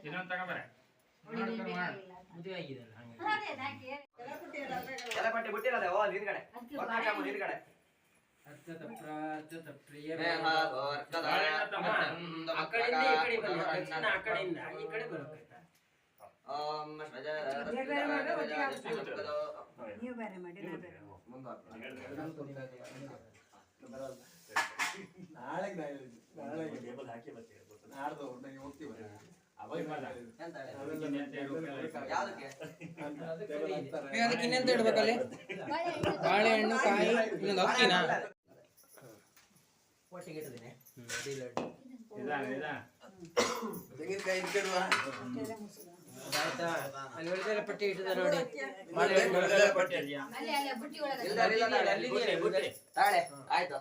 ಇನ್ನೊಂದು ತಗೊಂಬರ ಉಳಿದ ಬೇಕಾಗಿಲ್ಲ ಅಂತ. ಮದುವೆ ಆಗಿದೆಯಲ್ಲ ಹಂಗೆ ಅದೇ ನಾ ಕೇಳಿ ಎಲಪಟ್ಟಿ ಬಿಟ್ಟಿರೋದೆ ಓ ಹಿಂದ್ಗಡೆ ಅದಕ್ಕೆ ಒಟ್ಟಾಕಮ್ಮ ಹಿಂದ್ಗಡೆ ಅರ್ಥದ ಪ್ರ ಅರ್ಥದ ಪ್ರಿಯ ಸ್ನೇಹ ಗೋರ್ಕದ ಚಂದ ಆ ಕಡೆಯಿಂದ ಈ ಕಡೆ ಬನ್ನಿ ದಕ್ಷಿಣ ಆ ಕಡೆಯಿಂದ ಈ ಕಡೆ ಬರಬೇಕಾಯ್ತಾ ಓಂ ಶ್ವಜ ನೀವು ಬೇರೆ ಮಾಡಿ ನಾ ಬೇರೆ ನಾಳೆಗೆ ನಾ ಹೇಳಿದ್ದು. ನಾಳೆಗೆ ನಾಡ್ದು ಒಟ್ನಾಗೆ ಹೋಗ್ತೀವಿ ಯಾವ್ದಕ್ಕೆ ಅದಕ್ಕೆ ಇನ್ನೆಂತ ಇಡ್ಬೇಕಲ್ಲಿ ಬಾಳೆಹಣ್ಣು ಕಾಯಿ ಇನ್ನೊಂದು ಅಕ್ಕಿನ ಒಟ್ಟಿಗೆ ಇಟ್ಟಿದ್ದೀನಿ ತೆಂಗಿನಕಾಯಿ ಇಟ್ಕೊಳ್ಳುವ ಆಯ್ತಾ? ಅಲ್ಲಿ ಪಟ್ಟಿ ಇಟ್ಟಿದೆ ನೋಡಿ. ಇಲ್ಲ, ಇಲ್ಲ, ಇಲ್ಲ, ಅಲ್ಲಿ ತಾಳೆ. ಆಯ್ತು.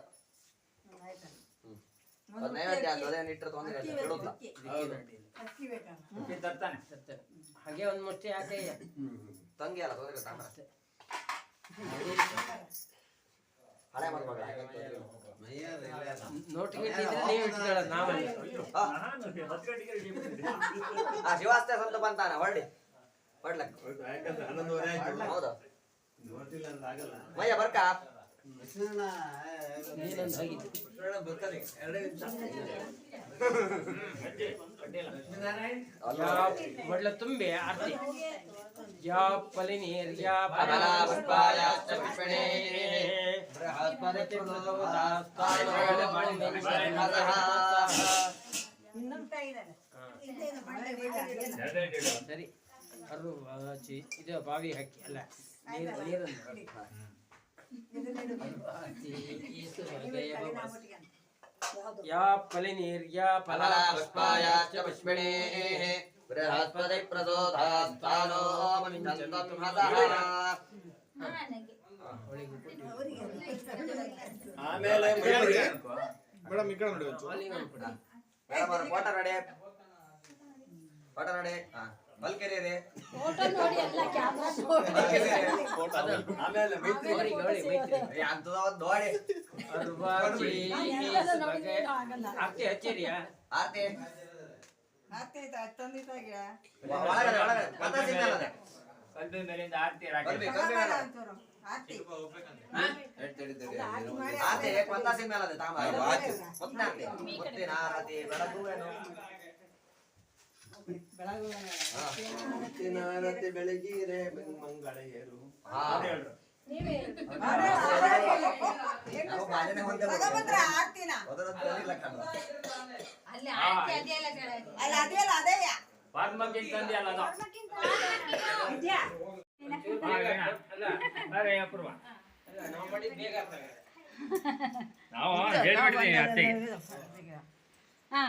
ನೈವೇದ್ಯ ಅದೇನು ಇಟ್ಟರೆ ತೊಂದರೆ ತರ್ತಾನೆ. ಹಾಗೆ ಒಂದು ಮುಷ್ಟಿ ಹಾಕಿ ತಂಗಿ ಅಲ್ಲ ತೊಂದರೆ ಆ ಶಿವಾಸ್ತೆ ಸಂತ ಬಂತಾನ ಹೊರಡಿ. ಹೊಡ್ಲಕ್ ಯಾಕಂದ್ರೆ ಆಯ್ತು. ಹೌದು. ಮಯ್ಯ ಬರ್ಕ? ತುಂಬಿ ಆರ್ತಿ. ಯಾ ಪಲಿ ನೀರ್ ಯಾ ಅಮಲ ಪುಷ್ಪಾಯಾಶ್ಚ ಸರಿ ಅದು ಹಚ್ಚಿ ಇದು ಬಾವಿ ಹಾಕಿ ಅಲ್ಲ ನೀರು ನೀರನ್ನು. ಯಾ ಫಲಿ ನೀರ್ಯಾ ಫಲ ಪುಷ್ಪಾಯಾಶ್ಚ ಪುಷ್ಪಣೇ ಬೃಹಸ್ಪತಿ ಪ್ರಸೋದಾಸ್ತಾನೋ ಮಂಚಂತಮಃ ನನಗೆ ಆಮೇಲೆ ಮೇಡಮ್ ಈ ಕಡೆ ನೋಡಿ. ಮೇಡಮ್ ಅವ್ರ ಫೋಟೋ ರೆಡಿ ಫೋಟೋ ರೆಡಿ ಹಾ ಬಲ್ಕೆರೆ ರೀ ನೋಡಿ ಎಲ್ಲ ಕ್ಯಾಮ್ರಾ ಅದು ಆಮೇಲೆ ಮೈತ್ರಿ. ಅಂತದ ಒಂದು ನೋಡಿ ಆರ್ತಿ ಹಚ್ಚಿರಿಯಾ ಆರ್ತಿ. ಆಗ್ತೈತಾ ತಂದಿದ್ದಾಗೆ ಒಳಗಡೆ ಒಳಗಡೆ. ಸಂತದ ಮೇಲಿಂದ ಆರ್ತಿ ರಾಕಿ ಕಲ್ಬಿ ಕಲ್ಬಿ ತಾಮ ಬೆಳಗುವೆನು. ಬೆಳಗಿರೆ ಮಂಗಳೆಯರು ಹಾ. ನಾವು ಆರ್ತಿನ. ಅಲ್ಲಿ ಅದೇ ಅಲ್ಲ ಅದೇ ಅಲ್ಲ ಅದೇ ಪದ್ಮಕ್ಕಿಂತ ಅಲ್ಲ ಅದು. ನಾವು ಹೇಳ್ಬಿಡ್ತೀನಿ ಅತ್ತೆಗೆ ಹಾ